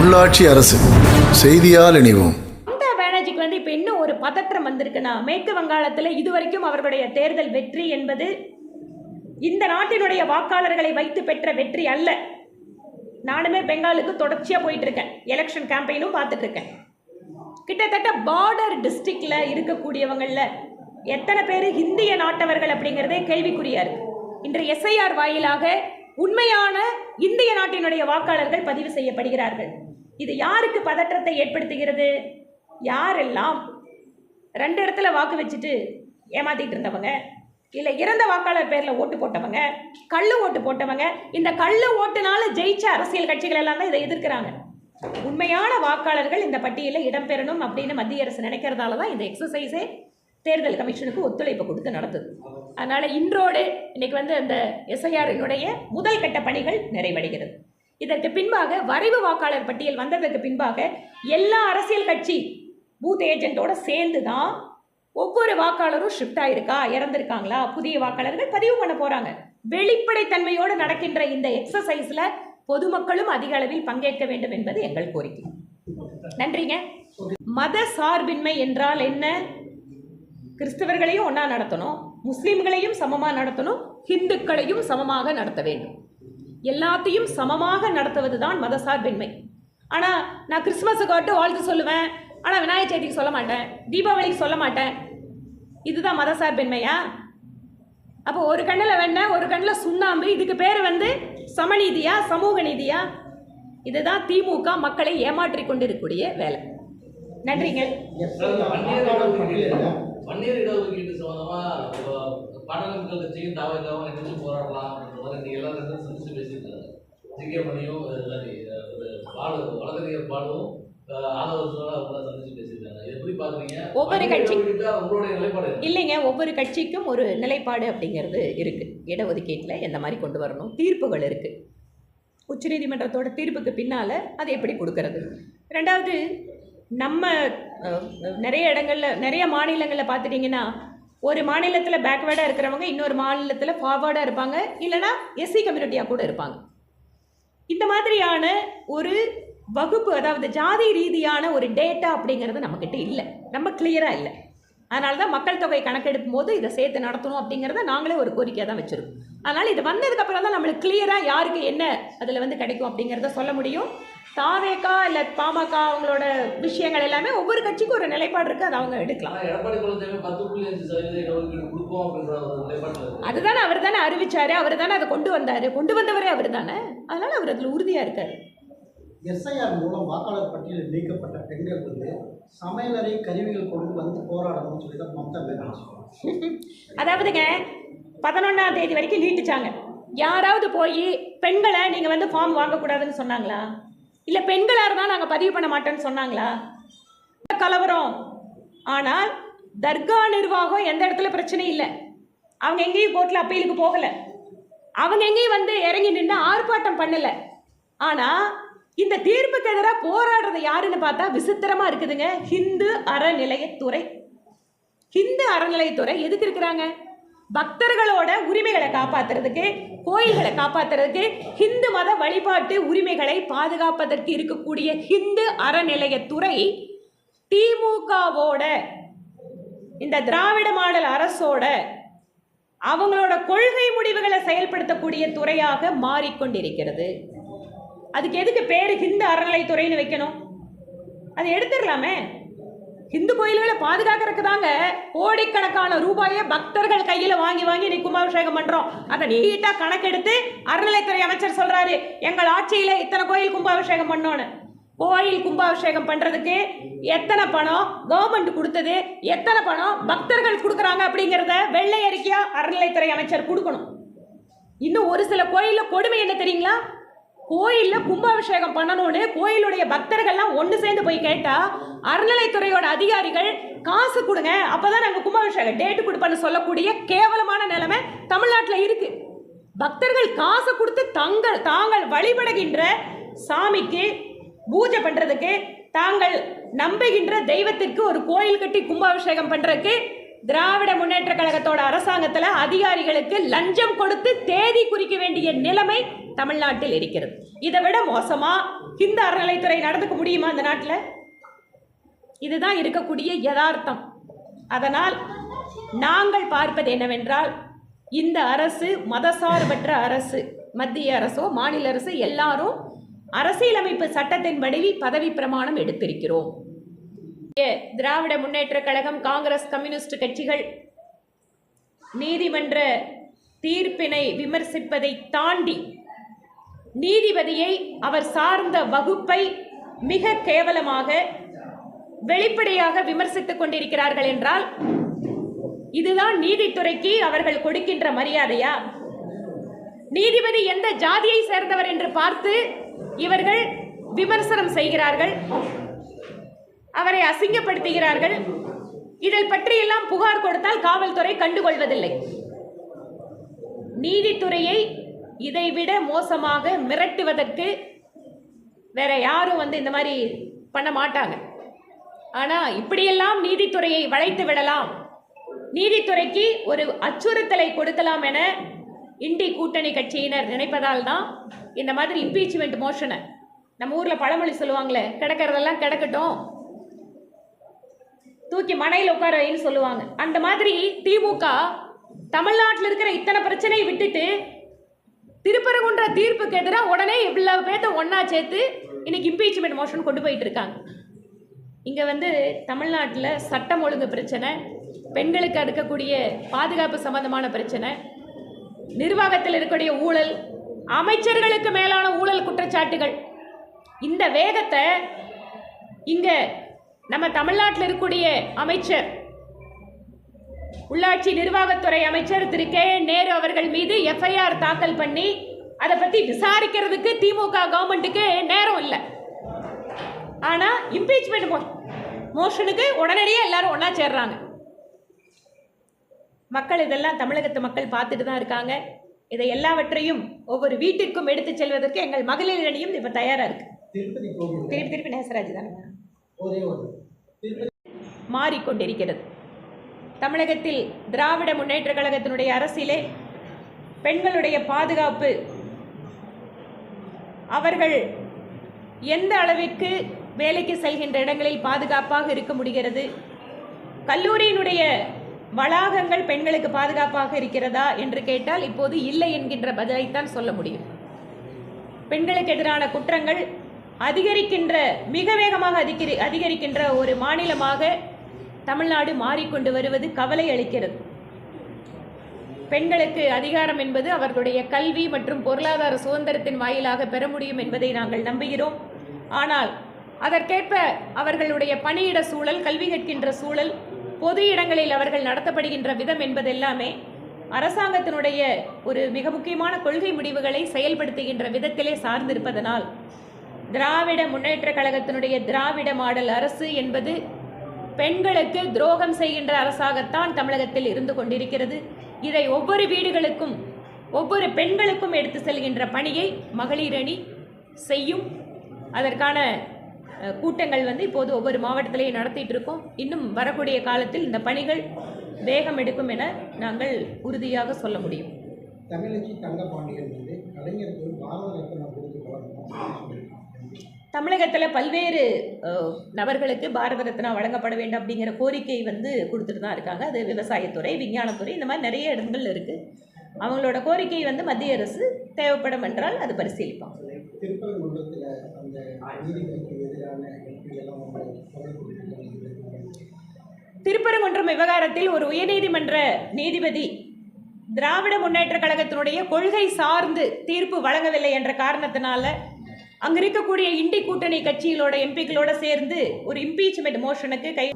உள்ளாட்சி அரசு செய்தியால் இணைவோம். மம்தா பானர்ஜிக்கு வந்து இப்போ இன்னும் ஒரு பதற்றம் வந்திருக்குன்னா மேற்கு வங்காளத்தில் இதுவரைக்கும் அவர்களுடைய தேர்தல் வெற்றி என்பது இந்த நாட்டினுடைய வாக்காளர்களை வைத்து பெற்ற வெற்றி அல்ல. நானுமே பெங்காலுக்கு தொடர்ச்சியாக போயிட்டு இருக்கேன் எலெக்ஷன் கேம்பெயினும் பார்த்துட்டு இருக்கேன் கிட்டத்தட்ட பார்டர் டிஸ்ட்ரிக்ட்ல இருக்கக்கூடியவங்களில் எத்தனை பேர் இந்திய நாட்டவர்கள் அப்படிங்கிறதே கேள்விக்குறியா இருக்கு. இன்று எஸ்ஐஆர் வாயிலாக உண்மையான இந்திய நாட்டினுடைய வாக்காளர்கள் பதிவு செய்யப்படுகிறார்கள். இது யாருக்கு பதற்றத்தை ஏற்படுத்துகிறது? யாரெல்லாம் ரெண்டு இடத்துல வாக்கு வச்சுட்டு ஏமாத்திட்டு இருந்தவங்க இல்லை இறந்த வாக்காளர் பேரில் ஓட்டு போட்டவங்க கள்ளு ஓட்டு போட்டவங்க இந்த கள்ளு ஓட்டுனால ஜெயிச்ச அரசியல் கட்சிகள் எல்லாம் தான் இதை எதிர்க்கிறாங்க. உண்மையான வாக்காளர்கள் இந்த பட்டியலில் இடம்பெறணும் அப்படின்னு மத்திய அரசு நினைக்கிறதால தான் இந்த எக்ஸசைஸே தேர்தல் கமிஷனுக்கு ஒத்துழைப்பு கொடுத்து நடத்துது அதனால் இன்றோடு இன்னைக்கு வந்து அந்த எஸ்ஐஆரினுடைய முதல் கட்ட பணிகள் நிறைவடைகிறது. இதற்கு பின்பாக வரைவு வாக்காளர் பட்டியல் வந்ததற்கு பின்பாக எல்லா அரசியல் கட்சி பூத் ஏஜென்ட்டோட சேர்ந்து தான் ஒவ்வொரு வாக்காளரும் ஷிஃப்ட் ஆயிருக்கா இறந்துருக்காங்களா? புதிய வாக்காளர்கள் பதிவு பண்ண போறாங்க. வெளிப்படைத்தன்மையோடு நடக்கின்ற இந்த எக்ஸசைஸ்ல பொதுமக்களும் அதிக அளவில் பங்கேற்க வேண்டும் என்பது எங்கள் கோரிக்கை. நன்றிங்க. மத சார்பின்மை என்றால் என்ன? கிறிஸ்தவர்களையும் ஒன்றா நடத்தணும் முஸ்லீம்களையும் சமமாக நடத்தணும் ஹிந்துக்களையும் சமமாக நடத்த வேண்டும். எல்லாத்தையும் சமமாக நடத்துவது தான் மதசார்பின்மை ஆனால் நான் கிறிஸ்மஸுக்கு வாழ்த்து சொல்லுவேன் ஆனால் விநாயகர் சதுர்த்திக்கு சொல்ல மாட்டேன் தீபாவளிக்கு சொல்ல மாட்டேன் இதுதான் மதசார்பின்மையா அப்போ ஒரு கண்ணில் வெண்ணெய் ஒரு கண்ணில் சுண்ணாம்பு இதுக்கு பேர் வந்து சமநீதியா சமூக நீதியா இதுதான் திமுக மக்களை ஏமாற்றிக் கொண்டிருக்கக்கூடிய வேலை நன்றிங்க பன்னீர் போராடலாம் நீங்க எல்லாரும் சேர்ந்து சந்திச்சு பேசியிருக்காங்க ஜிகே மணியும் இல்லாட்டி பாலு வழக்கறிஞர் பாலுவும்? இல்லைங்க ஒவ்வொரு கட்சிக்கும் ஒரு நிலைப்பாடு அப்படிங்கிறது இருக்குது இடஒதுக்கீட்டில் எந்த மாதிரி கொண்டு வரணும்? தீர்ப்புகள் இருக்குது உச்சநீதிமன்றத்தோட தீர்ப்புக்கு பின்னால் அதை எப்படி கொடுக்கறது? ரெண்டாவது நம்ம நிறைய இடங்களில் நிறைய மாநிலங்களில் பார்த்துட்டிங்கன்னா ஒரு மாநிலத்தில் பேக்வேர்டாக இருக்கிறவங்க இன்னொரு மாநிலத்தில் ஃபார்வர்டாக இருப்பாங்க. இல்லைனா எஸ்சி கம்யூனிட்டியாக கூட இருப்பாங்க. இந்த மாதிரியான ஒரு வகுப்பு அதாவது ஜாதி ரீதியான ஒரு டேட்டா அப்படிங்கிறது நம்மக்கிட்ட இல்லை. நம்ம கிளியராக இல்லை. அதனால தான் மக்கள் தொகை கணக்கெடுக்கும் போது இதை சேர்த்து நடத்தணும் அப்படிங்கிறத நாங்களே ஒரு கோரிக்கையாக தான் வச்சுருக்கோம். அதனால் இது வந்ததுக்கப்புறம் தான் நம்மளுக்கு கிளியராக யாருக்கு என்ன அதில் வந்து கிடைக்கும் அப்படிங்கிறத சொல்ல முடியும். தாவேக்கா இல்லை பாமக அவங்களோட விஷயங்கள் எல்லாமே ஒவ்வொரு கட்சிக்கும் ஒரு நிலைப்பாடு இருக்குது அதை அவங்க எடுக்கலாம். அதுதானே அவர் தானே அறிவிச்சாரு அவர் தானே அதை கொண்டு வந்தார். கொண்டு வந்தவரே அவர் தானே. அதனால் அவர் அதில் உறுதியாக இருக்கார். எஸ்ஐஆர் மூலம் வாக்காளர் பட்டியலில் நீக்கப்பட்ட பெண்கள் வந்து சமையலறை கருவிகள் கொண்டு வந்து போராடணும்னு சொல்லி தான் பானர்ஜி அதாவதுங்க பதினொன்றாம் தேதி வரைக்கும் நீட்டிச்சாங்க. யாராவது போய் பெண்களை நீங்கள் வந்து ஃபார்ம் வாங்கக்கூடாதுன்னு சொன்னாங்களா? இல்லை பெண்களாக இருந்தால் நாங்கள் பதிவு பண்ண மாட்டோன்னு சொன்னாங்களா? கலவரம். ஆனால் தர்கா நிர்வாகம் எந்த இடத்துல பிரச்சனை இல்லை. அவங்க எங்கேயும் கோர்ட்டில் அப்பீலுக்கு போகலை. அவங்க எங்கேயும் வந்து இறங்கி நின்று ஆர்ப்பாட்டம் பண்ணலை. ஆனால் இந்த தீர்ப்புக்கு எதிராக போராடுறது யாருன்னு பார்த்தா விசித்திரமாக இருக்குதுங்க. ஹிந்து அறநிலையத்துறை. ஹிந்து அறநிலையத்துறை எதுக்கு இருக்கிறாங்க? பக்தர்களோட உரிமைகளை காப்பாத்துறதுக்கு கோயில்களை காப்பாத்துறதுக்கு ஹிந்து மத வழிபாட்டு உரிமைகளை பாதுகாப்பதற்கு இருக்கக்கூடிய ஹிந்து அறநிலையத்துறை திமுகவோட இந்த திராவிட மாடல் அரசோட அவங்களோட கொள்கை முடிவுகளை செயல்படுத்தக்கூடிய துறையாக மாறிக்கொண்டிருக்கிறது. அதுக்கு எதுக்கு பேர் ஹிந்து அறநிலைத்துறைன்னு வைக்கணும்? அதை எடுத்துடலாமே. இந்து கோயில்களை பாதுகாக்கிறதுக்கு தாங்க கோடிக்கணக்கான ரூபாயை பக்தர்கள் கையில வாங்கி வாங்கி நீ கும்பாபிஷேகம் பண்றோம். அதை நீட்டா கணக்கெடுத்து அறநிலைத்துறை அமைச்சர் சொல்றாரு. எங்கள் ஆட்சியில இத்தனை கோயில் கும்பாபிஷேகம் பண்ணோன்னு. கோயில் கும்பாபிஷேகம் பண்றதுக்கு எத்தனை பணம் கவர்மெண்ட் கொடுத்தது எத்தனை பணம் பக்தர்கள் கொடுக்குறாங்க அப்படிங்கிறத வெள்ளை அறிக்கையா அறநிலைத்துறை அமைச்சர் கொடுக்கணும். இன்னும் ஒரு சில கோயிலில் கொடுமை என்ன தெரியுங்களா? கோயிலில் கும்பாபிஷேகம் பண்ணணும்னு கோயிலுடைய பக்தர்கள்லாம் ஒன்று சேர்ந்து போய் கேட்டால் அறநிலைத்துறையோட அதிகாரிகள் காசு கொடுங்க அப்போ தான் நாங்கள் கும்பாபிஷேகம் டேட்டு கொடுப்பேன்னு சொல்லக்கூடிய கேவலமான நிலைமை தமிழ்நாட்டில் இருக்குது பக்தர்கள் காசு கொடுத்து தங்கள் தாங்கள் வழிபடுகின்ற சாமிக்கு பூஜை பண்ணுறதுக்கு தாங்கள் நம்புகின்ற தெய்வத்திற்கு ஒரு கோயில் கட்டி கும்பாபிஷேகம் பண்ணுறதுக்கு திராவிட முன்னேற்ற கழகத்தோட அரசாங்கத்தில் அதிகாரிகளுக்கு லஞ்சம் கொடுத்து தேதி குறிக்க வேண்டிய நிலைமை தமிழ்நாட்டில் இருக்கிறது. இதை விட மோசமா ஹிந்து அறநிலைத்துறை நடந்துக்க முடியுமா அந்த நாட்டில்? இதுதான் இருக்கக்கூடிய யதார்த்தம். அதனால் நாங்கள் பார்ப்பது என்னவென்றால் இந்த அரசு மதசார்பற்ற அரசு மத்திய அரசோ மாநில அரசு எல்லாரும் அரசியலமைப்பு சட்டத்தின்படி பதவி பிரமாணம் எடுத்திருக்கிறோம். திராவிட முன்னேற்றக் கழகம் காங்கிரஸ் கம்யூனிஸ்ட் கட்சிகள் நீதிமன்ற தீர்ப்பினை விமர்சிப்பதை தாண்டி நீதிபதியை அவர் சார்ந்த வகுப்பை மிக கேவலமாக வெளிப்படையாக விமர்சித்துக் கொண்டிருக்கிறார்கள் என்றால் இதுதான் நீதித்துறைக்கு அவர்கள் கொடுக்கின்ற மரியாதையா? நீதிபதி எந்த ஜாதியை சேர்ந்தவர் என்று பார்த்து இவர்கள் விமர்சனம் செய்கிறார்கள்? அவரை அசிங்கப்படுத்துகிறார்கள். இதில் பற்றியெல்லாம் புகார் கொடுத்தால் காவல்துறை கண்டுகொள்வதில்லை. நீதித்துறையை இதைவிட மோசமாக மிரட்டுவதற்கு வேற யாரும் வந்து இந்த மாதிரி பண்ண மாட்டாங்க. ஆனால் இப்படியெல்லாம் நீதித்துறையை வளைத்து விடலாம். நீதித்துறைக்கு ஒரு அச்சுறுத்தலை கொடுக்கலாம் என இண்டி கூட்டணி கட்சியினர் நினைப்பதால் தான் இந்த மாதிரி இம்பீச்மெண்ட் மோஷனை நம்ம ஊரில் பழமொழி சொல்லுவாங்களே கிடக்கிறதெல்லாம் கிடக்கட்டும். தூக்கி மனையில் உட்கார வைன்னு சொல்லுவாங்க. அந்த மாதிரி திமுக தமிழ்நாட்டில் இருக்கிற இத்தனை பிரச்சனையை விட்டுட்டு திருப்பரங்குன்ற தீர்ப்புக்கு எதிராக உடனே இவ்வளவு பேர்த்த ஒன்றா சேர்த்து இன்னைக்கு இம்பீச்மெண்ட் மோஷன் கொண்டு போயிட்டு இருக்காங்க. இங்கே வந்து தமிழ்நாட்டில் சட்டம் ஒழுங்கு பிரச்சனை பெண்களுக்கு அடுக்கக்கூடிய பாதுகாப்பு சம்பந்தமான பிரச்சனை நிர்வாகத்தில் இருக்கக்கூடிய ஊழல் அமைச்சர்களுக்கு மேலான ஊழல் குற்றச்சாட்டுகள். இந்த வேகத்தை இங்கே நம்ம தமிழ்நாட்டில் இருக்கக்கூடிய அமைச்சர் உள்ளாட்சி நிர்வாகத்துறை அமைச்சர் திரு கே. நேரு அவர்கள் மீது எஃப்ஐஆர் தாக்கல் பண்ணி அதை பற்றி விசாரிக்கிறதுக்கு திமுக கவர்மெண்ட்டுக்கு நேரம் இல்லை. ஆனால் இம்பீச்மெண்ட் மோஷனுக்கு உடனடியாக எல்லாரும் ஒன்றா சேர்றாங்க. மக்கள் இதெல்லாம் தமிழகத்து மக்கள் பார்த்துட்டு தான் இருக்காங்க. இதை எல்லாவற்றையும் ஒவ்வொரு வீட்டிற்கும் எடுத்துச் செல்வதற்கு எங்கள் மகளிர் அணியும் இப்போ தயாராக இருக்கு. திருப்பி திருப்பி நேசராஜ் தானே? ஒரே மாறிக்கொண்டிருக்கிறது. தமிழகத்தில் திராவிட முன்னேற்றக் கழகத்தினுடைய அரசிலே பெண்களுடைய பாதுகாப்பு அவர்கள் எந்த அளவிற்கு வேலைக்கு செல்கின்ற இடங்களில் பாதுகாப்பாக இருக்க முடிகிறது கல்லூரியினுடைய வளாகங்கள் பெண்களுக்கு பாதுகாப்பாக இருக்கிறதா என்று கேட்டால் இப்போது இல்லை என்கின்ற பதிலைத்தான் சொல்ல முடியும். பெண்களுக்கு எதிரான குற்றங்கள் அதிகரிக்கின்ற மிக வேகமாக அதிகரி அதிகரிக்கின்ற ஒரு மாநிலமாக தமிழ்நாடு மாறிக்கொண்டு வருவது கவலை அளிக்கிறது. பெண்களுக்கு அதிகாரம் என்பது அவர்களுடைய கல்வி மற்றும் பொருளாதார சுதந்திரத்தின் வாயிலாக பெற முடியும் என்பதை நாங்கள் நம்புகிறோம். ஆனால் அதற்கேற்ப அவர்களுடைய பணியிட சூழல் கல்வி கற்கின்ற சூழல் பொது இடங்களில் அவர்கள் நடத்தப்படுகின்ற விதம் என்பதெல்லாமே அரசாங்கத்தினுடைய ஒரு மிக முக்கியமான கொள்கை முடிவுகளை செயல்படுத்துகின்ற விதத்திலே சார்ந்திருப்பதனால் திராவிட முன்னேற்றக் கழகத்தினுடைய திராவிட மாடல் அரசு என்பது பெண்களுக்கு துரோகம் செய்கின்ற அரசாகத்தான் தமிழகத்தில் இருந்து கொண்டிருக்கிறது. இதை ஒவ்வொரு வீடுகளுக்கும் ஒவ்வொரு பெண்களுக்கும் எடுத்து செல்கின்ற பணியை மகளிர் அணி செய்யும். அதற்கான கூட்டங்கள் வந்து இப்போது ஒவ்வொரு மாவட்டத்திலையும் நடத்திட்டு இருக்கோம். இன்னும் வரக்கூடிய காலத்தில் இந்த பணிகள் வேகம் எடுக்கும் என நாங்கள் உறுதியாக சொல்ல முடியும். தமிழச்சி தங்கபாண்டியன் வந்து கலைஞருக்கு பாரத ரத்னா விருது தமிழகத்தில் பல்வேறு நபர்களுக்கு பாரத ரத்னா வழங்கப்பட வேண்டும் அப்படிங்கிற கோரிக்கை வந்து கொடுத்துட்டு தான் இருக்காங்க. அது விவசாயத்துறை விஞ்ஞானத்துறை இந்த மாதிரி நிறைய இடங்கள் இருக்குது அவங்களோட கோரிக்கை வந்து மத்திய அரசு தேவைப்படும் என்றால் அது பரிசீலிப்பாங்க திருப்பரங்குன்றம் விவகாரத்தில் ஒரு உயர்நீதிமன்ற நீதிபதி திராவிட முன்னேற்றக் கழகத்தினுடைய கொள்கை சார்ந்து தீர்ப்பு வழங்கவில்லை என்ற காரணத்தினால அங்க இருக்கக்கூடிய இண்டி கூட்டணி கட்சிகளோட எம்பிக்களோட சேர்ந்து ஒரு இம்பீச்மெண்ட் மோஷனுக்கு கை